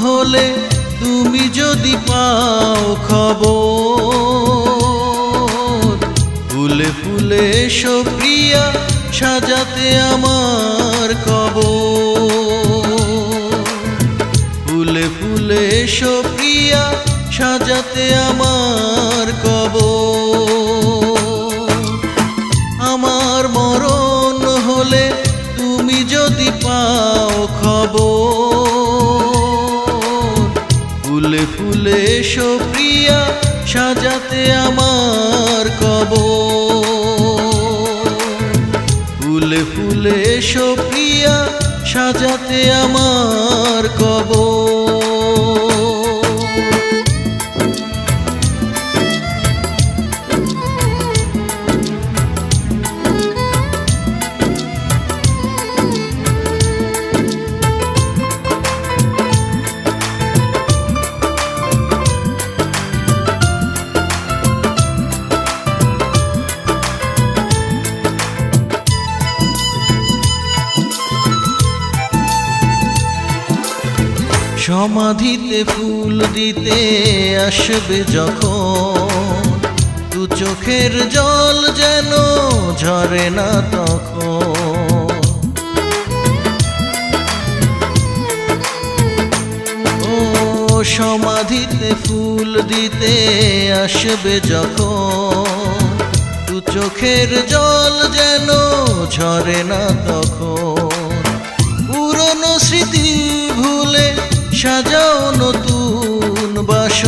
ভুলে তুমি যদি পাও খবর। ফুলে ফুলে এসো প্রিয়া, সাজাতে আমার কবর। ফুলে ফুলে এসো প্রিয়া, সাজাতে আমার কবর। ফুলে সুপ্রিয়া সাজাতে আমার কব ফুলে ফুলে সুপ্রিয়া সাজাতে আমার কবর। সমাধিতে ফুল দিতে আসবে যখন। দু চোখের জল যেন ঝরে না তখন। ও সমাধিতে ফুল দিতে আসবে যখন। দু চোখের জল যেন ঝরে না তখন। বাস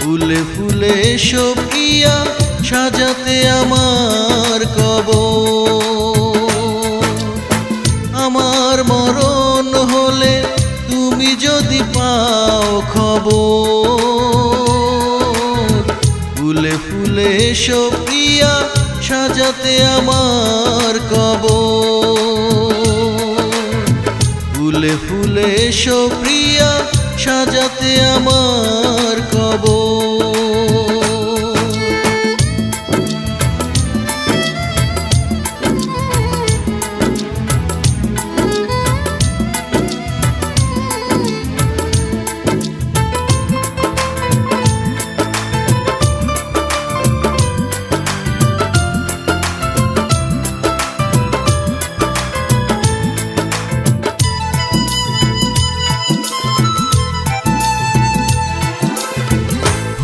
ফুলে ফুলে এসো সাজাতে আমার কব আমার মরণ হলে তুমি যদি পাও খবর। ফুলে ফুলে এসো সাজাতে আমার কবর। ফুলে এসো প্রিয়া সাজাতে আমার কবর।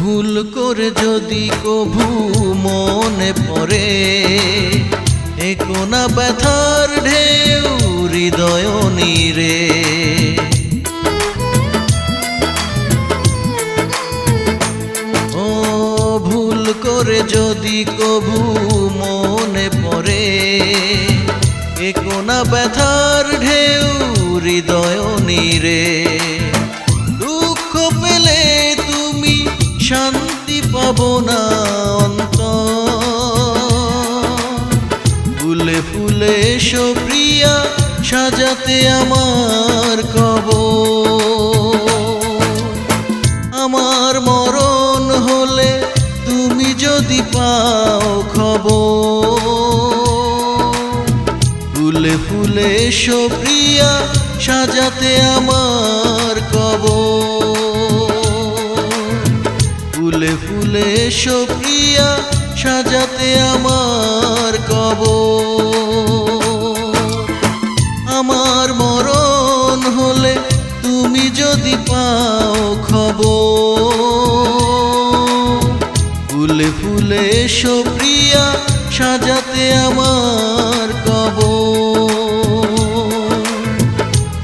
ভুল করে যদি কভু মনে পড়ে, এ কোনা ব্যথার ঢেউ হৃদয় নীরে। ও ভুল করে যদি কভু মনে পড়ে, এ কোনা ব্যথার ঢেউ হৃদয় নীরে। প্রিয়া, সাজাতে আমার কব আমার মরণ হলে তুমি যদি পাও খবর। ফুলে ফুলে এসো প্রিয়া, সাজাতে আমার কব ফুলে ফুলে এসো প্রিয়া, সাজাতে আমার ফুলে সুপ্রিয়া সাজাতে আমার কব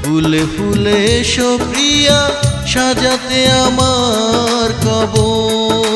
ফুলে ফুলে সুপ্রিয়া প্রিয়া সাজাতে আমার কবর।